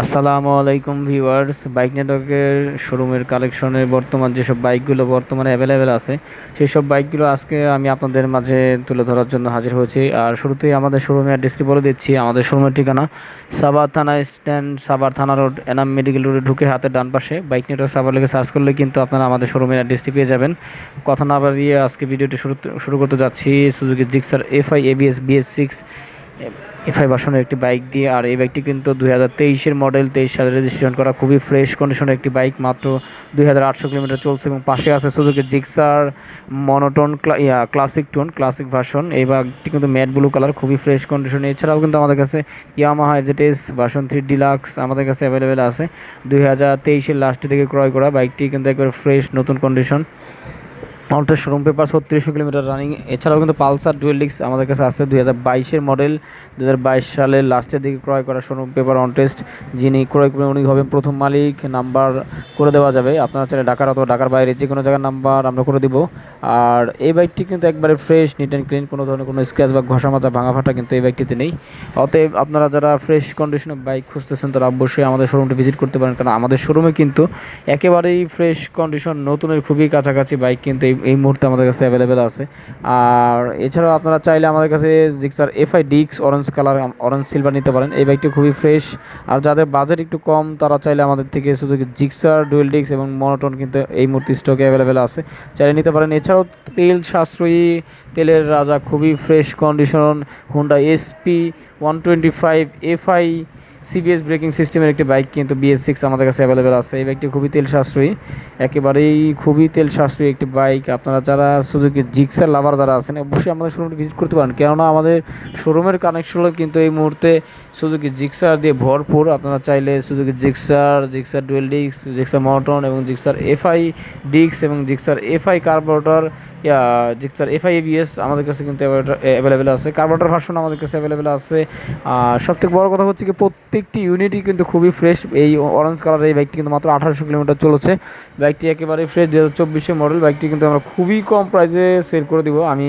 আসসালামু আলাইকুম viewers. Bike নেটওয়ার্কের শোরুমের কালেকশনে বর্তমান যেসব বাইকগুলো বর্তমানে অ্যাভেলেবেল আছে সেই সব বাইকগুলো আজকে আমি আপনাদের মাঝে তুলে ধরার জন্য হাজির হয়েছি। আর শুরুতেই আমাদের শোরুমের অ্যাড্রেসটি বলে দিচ্ছি। আমাদের শোরুমের ঠিকানা সাবার থানা স্ট্যান্ড সাবার থানা রোড, এনাম মেডিকেল রোডে ঢুকে হাতের ডান পাশে। বাইক নেটওয়ার্ক সাবার লেগে সার্চ করলে কিন্তু আপনারা আমাদের শোরুমের অ্যাড্রেসটি পেয়ে যাবেন। কথা না বাড়িয়ে আজকে ভিডিওটি শুরু শুরু করতে যাচ্ছি। Suzuki Gixxer FI ABS BS six FI ভার্সনের একটি বাইক দিয়ে, আর এই বাইকটি কিন্তু দুই হাজার তেইশের মডেল তেইশ সালে রেজিস্ট্রেশন করা খুবই ফ্রেশ কন্ডিশনের একটি বাইক মাত্র দুই হাজার আটশো কিলোমিটার চলছে এবং পাশে আছে সুজুকি জিক্সার মনোটোন ইয়া ক্লাসিক টোন ক্লাসিক ভার্সন এই বাইকটি কিন্তু ম্যাট ব্লু কালার খুবই ফ্রেশ কন্ডিশন এছাড়াও কিন্তু আমাদের কাছে ইয়ামাহা এজেটেস ভার্সন থ্রি ডিলাক্স আমাদের কাছে অ্যাভেলেবেল আছে। দুই হাজার তেইশের লাস্টের দিকে ক্রয় করা বাইকটি কিন্তু একবারে ফ্রেশ নতুন কন্ডিশন অল্টের শোরুম পেপার ছত্রিশশো কিলোমিটার রানিং এছাড়াও কিন্তু পালসার, ডুয়েল ডিক্স আমাদের কাছে আছে দুই হাজার বাইশের মডেল দু হাজার বাইশ সালের লাস্টের দিকে ক্রয় করা শোরুম পেপার অন টেস্ট যিনি ক্রয় করে উনি হবেন প্রথম মালিক। নাম্বার করে দেওয়া যাবে। আপনারা চাইলে ঢাকার অথবা ঢাকার বাইরে যে কোনো জায়গার নাম্বার আমরা করে দিব। আর এই বাইকটি কিন্তু একবারে ফ্রেশ নিট অ্যান্ড ক্লিন কোনো ধরনের কোনো স্ক্র্যাচ বা ঘষা মাজা ভাঙা ফাটা কিন্তু এই বাইকটিতে নেই। অতএব আপনারা যারা ফ্রেশ কন্ডিশনের বাইক খুঁজতেছেন, তারা অবশ্যই আমাদের শোরুমটি ভিজিট করতে পারেন। কারণ আমাদের শোরুমে কিন্তু একেবারেই ফ্রেশ কন্ডিশন নতুনের খুবই কাছাকাছি বাইক কিন্তু এই এই মুহূর্তে আমাদের কাছে অ্যাভেলেবেল আছে। আর এছাড়াও আপনারা চাইলে আমাদের কাছে জিক্সার এফআই ডিক্স অরেঞ্জ কালার অরেঞ্জ সিলভার নিতে পারেন। এই বাইকটি খুবই ফ্রেশ আর যাদের বাজেট একটু কম, তারা চাইলে আমাদের থেকে শুধু জিক্সার ডুয়েল ডিক্স এবং মনোটন কিন্তু এই মুহূর্তে স্টকে অ্যাভেলেবেল আছে। চাইলে নিতে পারেন। এছাড়াও তেল সাশ্রয়ী, তেলের রাজা, খুবই fresh condition Honda SP one twenty five FI CBS braking সিস্টেমের একটি বাইক কিন্তু বিএস সিক্স আমাদের কাছে অ্যাভেলেবেল আছে। এই বাইকটি খুবই তেল সাশ্রয়ী। একেবারেই খুবই তেল সাশ্রয়ী একটি বাইক আপনারা যারা সুযোগি জিক্সার লাভার যারা আছেন, অবশ্যই আমাদের শোরুমটি ভিজিট করতে পারেন। কেননা আমাদের শোরুমের কানেকশনও কিন্তু এই মুহূর্তে সুযোগি জিক্সার দিয়ে ভরপুর। আপনারা চাইলে সুযোগি জিক্সার জিক্সার ডুয়েল ডিক্স জিক্সার মটন এবং জিক্সার এফআই ডিক্স এবং Gixxer FI carburettor Gixxer FI ABS আমাদের কাছে কিন্তু অ্যাভেলেবেল আছে। কার্বোরেটর ভার্সন আমাদের কাছে অ্যাভেলেবেল আছে। সবথেকে বড় কথা হচ্ছে কি প্রত্যেকটি ইউনিটই কিন্তু খুবই ফ্রেশ এই অরেঞ্জ কালারের এই বাইকটি কিন্তু মাত্র আঠারোশো কিলোমিটার চলেছে। বাইকটি একেবারে ফ্রেশ দু হাজার মডেল বাইকটি কিন্তু আমরা খুবই কম প্রাইসে সেল করে দিব। আমি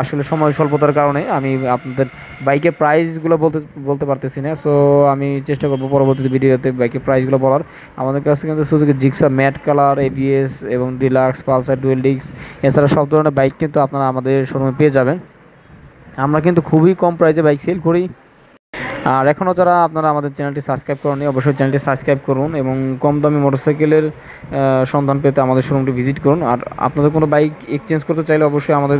আসলে সময় স্বল্পতার কারণে আমি আপনাদের বাইকের প্রাইসগুলো বলতে বলতে পারতেছি না। সো আমি চেষ্টা করব পরবর্তী ভিডিওতে বাইকের প্রাইসগুলো বলার। আমাদের কাছে কিন্তু সুযোগ জিক্সা ম্যাট কালার এবিএস এবং ডিলাক্স পালসার ডুয়েল ডিক্স এছাড়া সব ধরনের বাইক কিন্তু আপনারা আমাদের শোরুমে পেয়ে যাবেন। আমরা কিন্তু খুবই কম প্রাইসে বাইক সেল করি। আর এখনও যারা আপনারা আমাদের চ্যানেলটি সাবস্ক্রাইব করেনি অবশ্যই চ্যানেলটি সাবস্ক্রাইব করুন এবং কম দামি মোটরসাইকেলের সন্ধান পেতে আমাদের শোরুমটি ভিজিট করুন। আর আপনাদের কোনো বাইক এক্সচেঞ্জ করতে চাইলে অবশ্যই আমাদের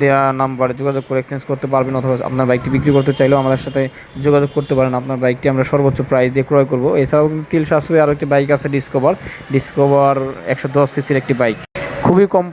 দেওয়া নাম্বারে যোগাযোগ করে এক্সচেঞ্জ করতে পারবেন অথবা আপনার বাইকটি বিক্রি করতে চাইলেও আমাদের সাথে যোগাযোগ করতে পারেন। আপনার বাইকটি আমরা সর্বোচ্চ প্রাইস দিয়ে ক্রয় করব। এছাড়াও কিন্তু তিল সাশ্রয়ী আরও একটি বাইক আছে ডিসকভার ডিসকভার একশো দশ সিসির একটি বাইক খুবই কম